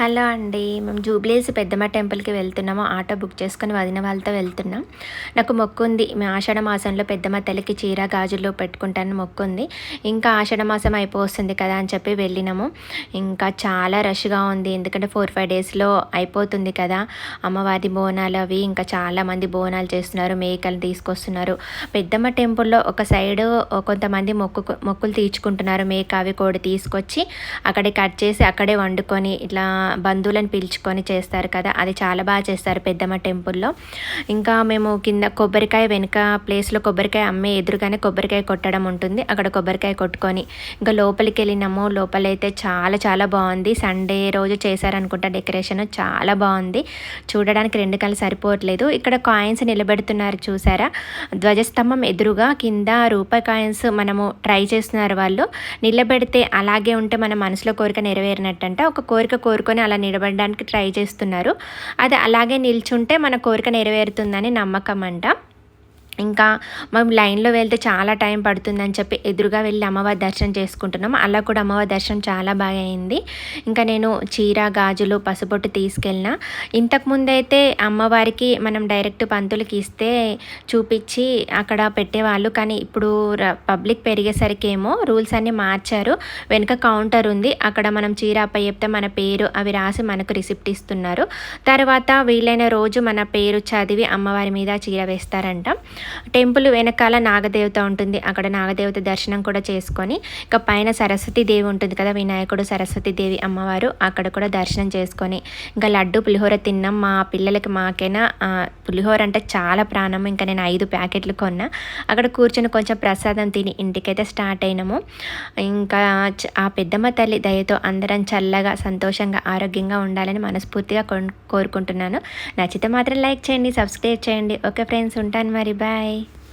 Hello అండి. మేము జూబ్లీస్ పెద్దమ్మ టెంపుల్కి వెళ్తున్నాము. ఆటో బుక్ చేసుకుని వదిన వాళ్ళతో వెళ్తున్నాం. నాకు మొక్కు ఉంది మేము ఆషాఢ మాసంలో పెద్దమ్మ తల్లికి చీర గాజులు పెట్టుకుంటాను మొక్కు ఉంది ఇంకా ఆషాఢ మాసం అయిపోతుంది కదా అని చెప్పి వెళ్ళినాము. ఇంకా చాలా రష్గా ఉంది. ఎందుకంటే ఫోర్ ఫైవ్ డేస్లో అయిపోతుంది కదా. అమ్మవారి బోనాలు అవి ఇంకా చాలామంది బోనాలు చేస్తున్నారు. మేకలు తీసుకొస్తున్నారు. పెద్దమ్మ టెంపుల్లో ఒక సైడు కొంతమంది మొక్కు మొక్కులు తీర్చుకుంటున్నారు. మేక అవి కోడి తీసుకొచ్చి అక్కడే కట్ చేసి అక్కడే వండుకొని ఇట్లా బంధువులను పిలుచుకొని చేస్తారు కదా అది చాలా బాగా చేస్తారు పెద్దమ్మ టెంపుల్లో. ఇంకా మేము కింద కొబ్బరికాయ వెనుక ప్లేస్లో కొబ్బరికాయ అమ్మే ఎదురుగానే కొబ్బరికాయ కొట్టడం ఉంటుంది. అక్కడ కొబ్బరికాయ కొట్టుకొని ఇంకా లోపలికి వెళ్ళినాము లోపలైతే చాలా చాలా బాగుంది. సండే రోజు చేశారనుకుంటా డెకరేషన్. చాలా బాగుంది. చూడడానికి రెండు కళ్ళు సరిపోవట్లేదు. ఇక్కడ కాయిన్స్ నిలబెడుతున్నారు చూసారా? ధ్వజస్తంభం ఎదురుగా కింద రూపాయి కాయిన్స్ మనము ట్రై చేస్తున్నారు వాళ్ళు. నిలబెడితే అలాగే ఉంటే మన మనసులో కోరిక నెరవేరినట్టంట. ఒక కోరిక కోరుకొని పట్టుకొని అలా నిలబడడానికి ట్రై చేస్తున్నారు. అది అలాగే నిల్చుంటే మన కోరిక నెరవేరుతుందని నమ్మకం అంట. ఇంకా మనం లైన్లో వెళ్తే చాలా టైం పడుతుందని చెప్పి ఎదురుగా వెళ్ళి అమ్మవారి దర్శనం చేసుకుంటున్నాం. అలా కూడా అమ్మవారి దర్శనం చాలా బాగా అయింది. ఇంకా నేను చీర గాజులు పసుపొట్టు తీసుకెళ్ళిన. ఇంతకుముందైతే అమ్మవారికి మనం డైరెక్ట్ పంతులకి ఇస్తే చూపించి అక్కడ పెట్టేవాళ్ళు. కానీ ఇప్పుడు పబ్లిక్ పెరిగేసరికి ఏమో రూల్స్ అన్నీ మార్చారు. వెనుక కౌంటర్ ఉంది. అక్కడ మనం చీర అప్ప చెప్తే మన పేరు అవి రాసి మనకు రిసిప్ట్ ఇస్తున్నారు. తర్వాత వీలైన రోజు మన పేరు చదివి అమ్మవారి మీద చీర వేస్తారంట. టెంపుల్ వెనకాల నాగదేవత ఉంటుంది. అక్కడ నాగదేవత దర్శనం కూడా చేసుకొని ఇక పైన సరస్వతి దేవి ఉంటుంది కదా వినాయకుడు సరస్వతి దేవి అమ్మవారు అక్కడ కూడా దర్శనం చేసుకొని ఇంకా లడ్డు పులిహోర తిన్నాం. మా పిల్లలకి మాకైనా పులిహోర అంటే చాలా ప్రాణం. ఇంకా నేను ఐదు ప్యాకెట్లు కొన్నా. అక్కడ కూర్చొని కొంచెం ప్రసాదం తిని ఇంటికైతే స్టార్ట్ అయినాము. ఇంకా ఆ పెద్దమ్మ తల్లి దయతో అందరం చల్లగా సంతోషంగా ఆరోగ్యంగా ఉండాలని మనస్ఫూర్తిగా కోరుకుంటున్నాను. నచ్చితే మాత్రం లైక్ చేయండి సబ్స్క్రైబ్ చేయండి. ఓకే ఫ్రెండ్స్ ఉంటాను మరి. బాయ్. Bye.